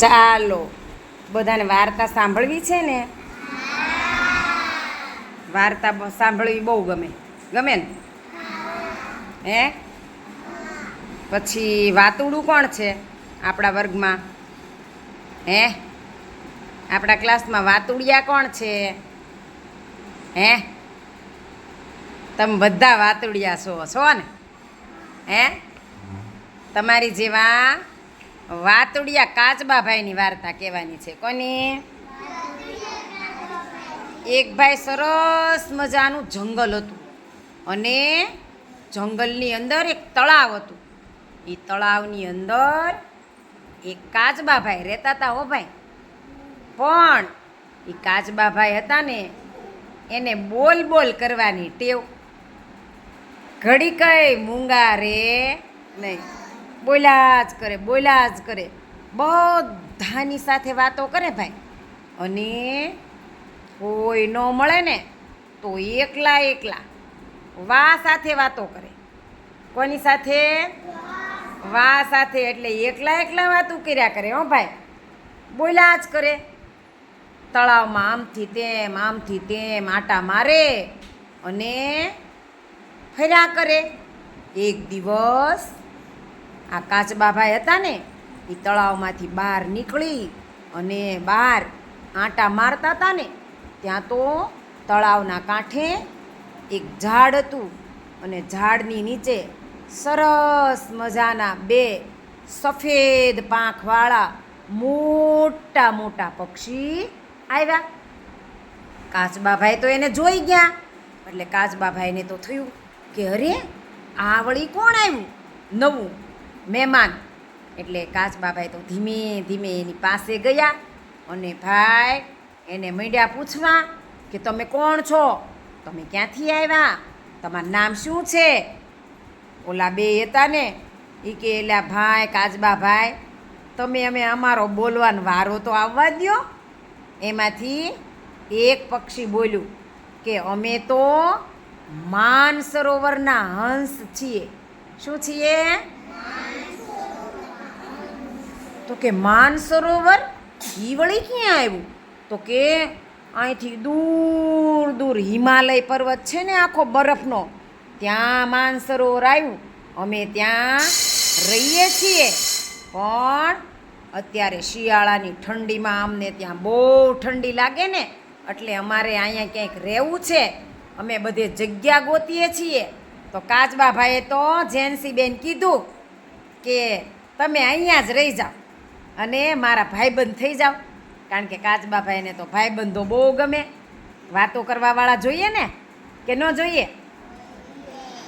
ચાલો, બધાને વાર્તા સાંભળવી છે ને? વાર્તા સાંભળવી બહુ ગમે. ગમે ને? હે? પછી વાતુડું કોણ છે આપણા વર્ગમાં? હે? આપણા ક્લાસમાં વાતુડિયા કોણ છે? હે? તમે બધા વાતુડિયા છો છો ને? હે? તમારી જેવા વાતુડિયા કાચબાભાઈની વાર્તા કહેવાની છે. કોની? એક ભાઈ સરસ મજાનું જંગલ હતું. અને જંગલની અંદર એક તળાવ હતું. એ તળાવની અંદર એક કાચબાભાઈ રહેતા હતા હો ભાઈ. પણ એ કાચબાભાઈ હતા ને, એને બોલ બોલ કરવાની ટેવ. ઘડી કઈ મૂંગા રે નહીં. બોલ્યા જ કરે, બોલ્યા જ કરે. બધાની સાથે વાતો કરે ભાઈ. અને કોઈ ન મળે ને તો એકલા એકલા વા સાથે વાતો કરે. કોની સાથે? વા સાથે, એટલે એકલા એકલા વાતો કર્યા કરે, હો ભાઈ. બોલ્યા જ કરે. તળાવમાં આમથી તેમ આમથી તેમ આટા મારે અને ફર્યા કરે. એક દિવસ આ કાચબાભાઈ હતા ને એ તળાવમાંથી બહાર નીકળી અને બહાર આંટા મારતા હતા ને ત્યાં તો તળાવના કાંઠે એક ઝાડ હતું અને ઝાડની નીચે સરસ મજાના બે સફેદ પાંખવાળા મોટા મોટા પક્ષી આવ્યા. કાચબાભાઈ તો એને જોઈ ગયા, એટલે કાચબાભાઈને તો થયું કે અરે, આ વળી કોણ આવ્યું? નવું મહેમાન. એટલે કાચબાભાઈ તો ધીમે ધીમે એની પાસે ગયા અને ભાઈ એને મંડ્યા પૂછવા કે તમે કોણ છો? તમે ક્યાંથી આવ્યા? તમારું નામ શું છે? ઓલા બે હતા ને એ કે, એલા ભાઈ, કાચબા ભાઈ, તમે અમે અમારો બોલવાનો વારો તો આવવા દો એમાંથી એક પક્ષી બોલ્યું કે, અમે તો માન સરોવરના હંસ છીએ. શું છીએ? તો કે માન સરોવર ઈ વળી ક્યાં આવ્યું? તો કે અહીંથી દૂર દૂર હિમાલય પર્વત છે ને આખો બરફનો, ત્યાં માન સરોવર આવ્યું. અમે ત્યાં રહીએ છીએ. પણ અત્યારે શિયાળાની ઠંડીમાં અમને ત્યાં બહુ ઠંડી લાગે ને, એટલે અમારે અહીંયા ક્યાંક રહેવું છે. અમે બધે જગ્યા ગોતીએ છીએ. તો કાચબાભાઈએ તો જેન્સીબેન કીધું કે તમે અહીંયા જ રહી જાઓ. અને મારા ભાઈબંધ થઈ જાઓ. કારણ કે કાચબાભાઈને તો ભાઈબંધો બહુ ગમે. વાતો કરવાવાળા જોઈએ ને? કે ન જોઈએ?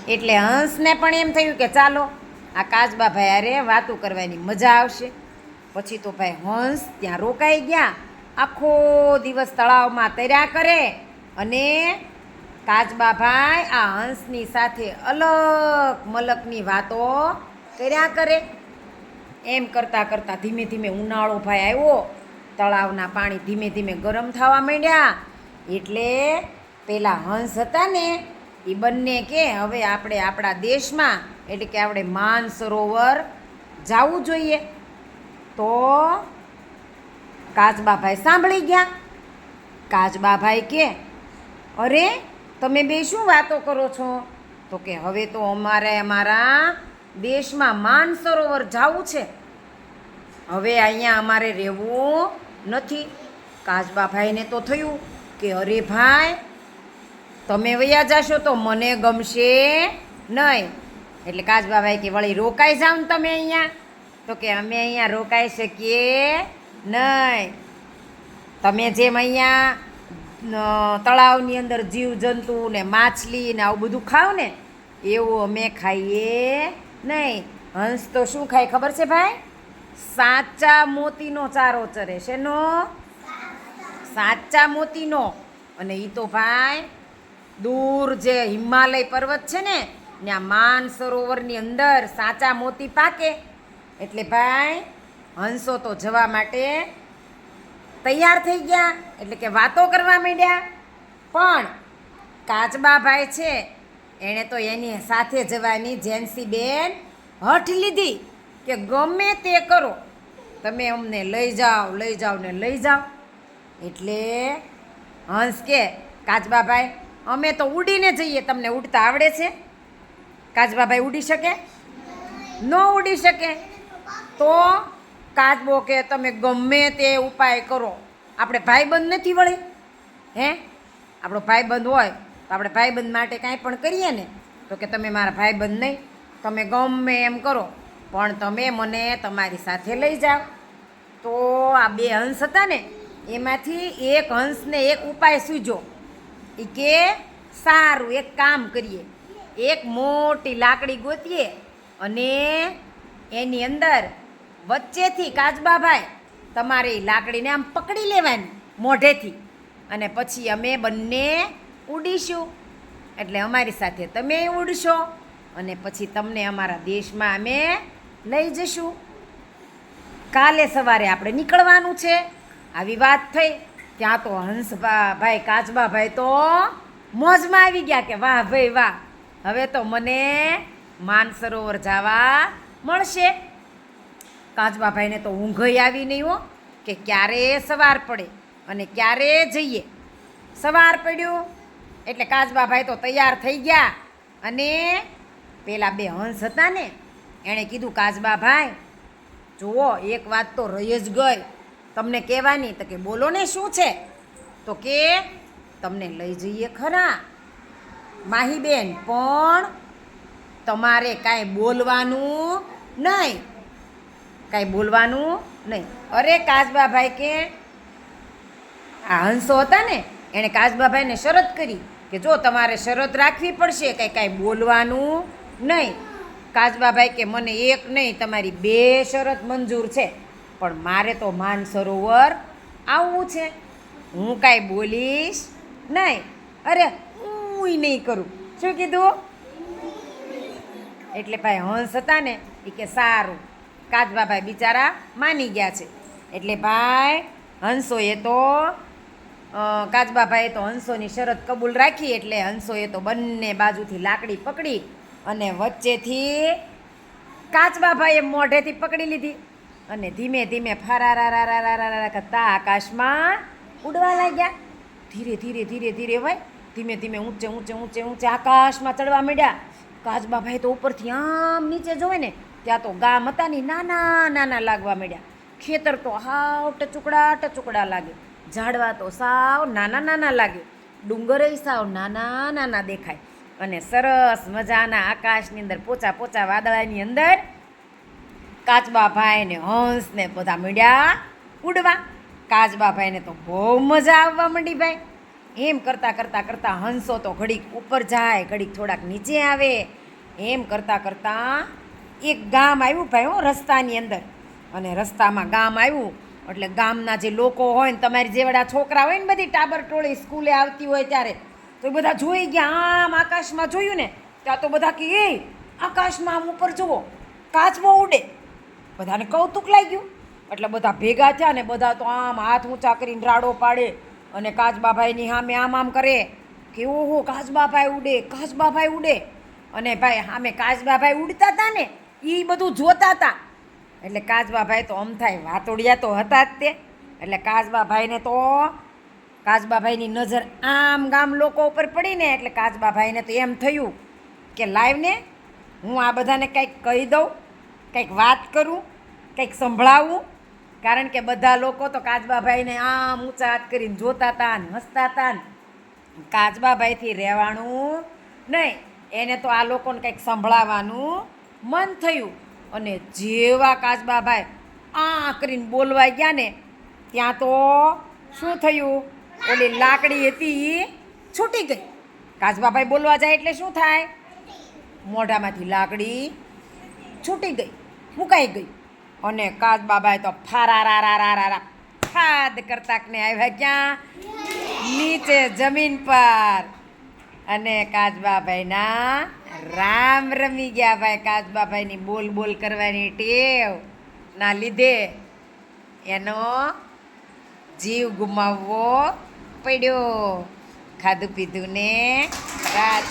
એટલે હંસને પણ એમ થયું કે ચાલો, આ કાચબાભાઈ અરે વાતો કરવાની મજા આવશે. પછી તો ભાઈ હંસ ત્યાં રોકાઈ ગયા. આખો દિવસ તળાવમાં તર્યા કરે અને કાચબાભાઈ આ હંસની સાથે અલગ મલકની વાતો કર્યા કરે. એમ કરતાં કરતાં ધીમે ધીમે ઉનાળો ભાઈ આવ્યો. તળાવના પાણી ધીમે ધીમે ગરમ થવા માંડ્યા. એટલે પેલા હંસ હતા ને એ બંને કે હવે આપણે આપણા દેશમાં, એટલે કે આપણે માન સરોવર જવું જોઈએ. તો કાચબાભાઈ સાંભળી ગયા. કાચબાભાઈ કે, અરે, તમે બે શું વાતો કરો છો? તો કે, હવે તો અમારે અમારા દેશમાં માન સરોવર જવું છે. હવે અહીંયા અમારે રહેવું નથી. કાચબાભાઈને તો થયું કે અરે ભાઈ, તમે વયા જશો તો મને ગમશે નહીં. એટલે કાચબાભાઈ કે, વળી રોકાઈ જાઓ ને તમે અહીંયા. તો કે, અમે અહીંયા રોકાઈ શકીએ નહીં. તમે જેમ અહીંયા તળાવની અંદર જીવજંતુ ને માછલી ને આવું બધું ખાવ ને એવું અમે ખાઈએ નહીં, હંસ તો શું ખાય ખબર છે ભાઈ? સાચા મોતીનો ચારો ચરે છે, નો? સાચા મોતીનો. અને એ તો ભાઈ, દૂર જે હિમાલય પર્વત છે ને, ત્યાં માન સરોવરની અંદર સાચા મોતી પાકે. એટલે ભાઈ, હંસો તો જવા માટે તૈયાર થઈ ગયા. એટલે કે વાતો કરવા માંડ્યા. પણ કાચબા ભાઈ છે એણે તો એની સાથે જવાની જેન્સી બેન હઠ લીધી કે ગમે તે કરો, તમે અમને લઈ જાઓ લઈ જાઓ ને લઈ જાઓ. એટલે હંસ કે કાચબાભાઈ અમે તો ઉડીને જઈએ, તમને ઉડતા આવડે છે? કાચબાભાઈ ઉડી શકે? ન ઉડી શકે? તો કાચબો કે, તમે ગમે તે ઉપાય કરો. આપણે ભાઈબંધ નથી વળી, હે? આપણો ભાઈબંધ હોય આપણે ભાઈબંધ માટે કાંઈ પણ કરીએ ને, તો કે તમે મારા ભાઈબંધ નહીં, તમે ગમે એમ કરો, પણ તમે મને તમારી સાથે લઈ જાઓ. તો આ બે હંસ હતા ને, એમાંથી એક હંસને એક ઉપાય સૂજો. એ કે સારું, એક કામ કરીએ. એક મોટી લાકડી ગોતીએ અને એની અંદર વચ્ચેથી કાચબાભાઈ તમારે લાકડીને આમ પકડી લેવાની મોઢેથી. અને પછી અમે બંને ઉડીશું. એટલે અમારી સાથે તમે ઉડશો અને પછી તમને અમારા દેશમાં અમે લઈ જશું. કાલે સવારે આપણે નીકળવાનું છે. આવી વાત થઈ. ત્યાં તો હંસભા ભાઈ કાચબાભાઈ તો મોજમાં આવી ગયા કે વાહ ભાઈ વાહ. હવે તો મને માનસરોવર જવા મળશે. કાચબાભાઈને તો ઊંઘઈ આવી નહીં હો, કે ક્યારે સવાર પડે અને ક્યારે જઈએ. સવાર પડ્યું. એટલે કાચબાભાઈ તો તૈયાર થઈ ગયા. અને પેલા બે હંસ હતા ને, એણે કીધું કાચબાભાઈ જુઓ, એક વાત તો રહી જ ગઈ. તમને કહેવાની તો કે બોલો ને શું છે? તો કે તમને લઈ જઈએ ખરા. માહીબેન, પણ તમારે કાંઈ બોલવાનું નહીં. કાંઈ બોલવાનું નહીં. અરે કાચબાભાઈ કે, આ હંસો હતા ને એણે કાજબાભાઈને શરત કરી કે જો તમારે શરત રાખવી પડશે કંઈ કાંઈ બોલવાનું નહીં. કાજબાભાઈ કે મને એક નહીં તમારી બે શરત મંજૂર છે પણ મારે તો માન સરોવર આવવું છે. હું કાંઈ બોલીશ નહીં. અરે હું નહીં કરું. શું કીધું? એટલે ભાઈ હંસ હતા ને એ કે સારું. કાચબાભાઈ બિચારા માની ગયા છે. એટલે ભાઈ હંસોએ તો અ, કાચબાભાઈએ તો હંસોની શરત કબૂલ રાખી એટલે હંસોએ તો બંને બાજુથી લાકડી પકડી અને વચ્ચેથી કાચબાભાઈએ મોઢેથી પકડી લીધી અને ધીમે ધીમે ફરારારારારારા કરતા આકાશમાં ઉડવા લાગ્યા ધીરે ધીરે ધીરે ધીરે ભાઈ ધીમે ધીમે ઊંચે ઊંચે ઊંચે ઊંચે આકાશમાં ચડવા માંડ્યા કાચબાભાઈ તો ઉપરથી આમ નીચે જોવે ને ત્યાં તો ગામ હતા ને નાના નાના લાગવા માંડ્યા ખેતર તો હાવ ટચુકડા ટચુકડા લાગે ઝાડવા તો સાવ નાના નાના લાગે ડુંગરે સાવ નાના નાના દેખાય. અને સરસ મજાના આકાશની અંદર પોચા પોચા વાદળાની અંદર કાચબાભાઈ ને હંસ ને બધા મીડ્યા ઉડવા. કાચબાભાઈને તો બહુ મજા આવવા માંડી ભાઈ. એમ કરતાં કરતાં કરતાં હંસો તો ઘડીક ઉપર જાય, ઘડીક થોડાક નીચે આવે. એમ કરતાં કરતાં એક ગામ આવ્યું ભાઈ હો રસ્તાની અંદર. અને રસ્તામાં ગામ આવ્યું. એટલે ગામના જે લોકો હોય ને, તમારી જેવડા છોકરા હોય ને, બધી ટાબર ટોળી સ્કૂલે આવતી હોય ત્યારે, તો એ બધા જોઈ ગયા, આમ આકાશમાં જોયું ને ત્યાં તો બધા કે, એ, આકાશમાં આમ ઉપર જુઓ, કાચબો ઉડે. બધાને કૌતુક લાગ્યું. એટલે બધા ભેગા થયા ને, બધા તો આમ હાથ ઊંચા કરીને રાડો પાડે અને કાચબાભાઈની સામે આમ આમ કરે કે, ઓહો, કાચબાભાઈ ઉડે કાચબાભાઈ ઉડે. અને ભાઈ સામે કાચબાભાઈ ઉડતા હતા ને એ બધું જોતા હતા. એટલે કાચબાભાઈ તો અમથાય વાતોડિયા તો હતા જ તે. એટલે કાચબાભાઈને તો કાચબાભાઈની નજર આમ ગામ લોકો ઉપર પડીને એટલે કાચબાભાઈને તો એમ થયું કે લાઈવને હું આ બધાને કંઈક કહી દઉં, કંઈક વાત કરું, કંઈક સંભળાવું. કારણ કે બધા લોકો તો કાચબાભાઈને આમ ઊંચા હાથ કરીને જોતા હતા ને હસતા હતા ને. કાચબાભાઈથી રહેવાનું નહીં. એને તો આ લોકોને કંઈક સંભળાવવાનું મન થયું. અને જેવા કાચબાભાઈ આ કરીને બોલવા ગયા ને, ત્યાં તો શું થયું? ઓલી લાકડી હતી એ છૂટી ગઈ. કાચબાભાઈ બોલવા જાય એટલે શું થાય? મોઢામાંથી લાકડી છૂટી ગઈ, મુકાઈ ગઈ. અને કાચબાબાએ તો ફારારારારારા ફાદ કરતાકને આવ્યા ક્યાં? નીચે જમીન પર. અને કાચબાભાઈના રામ રમી ગયા ભાઈ કાચબાભાઈની બોલ બોલ કરવાની ટેવ. ના લીધે એનો જીવ ગુમાવવો પડ્યો. ખાધું પીધું ને રાત.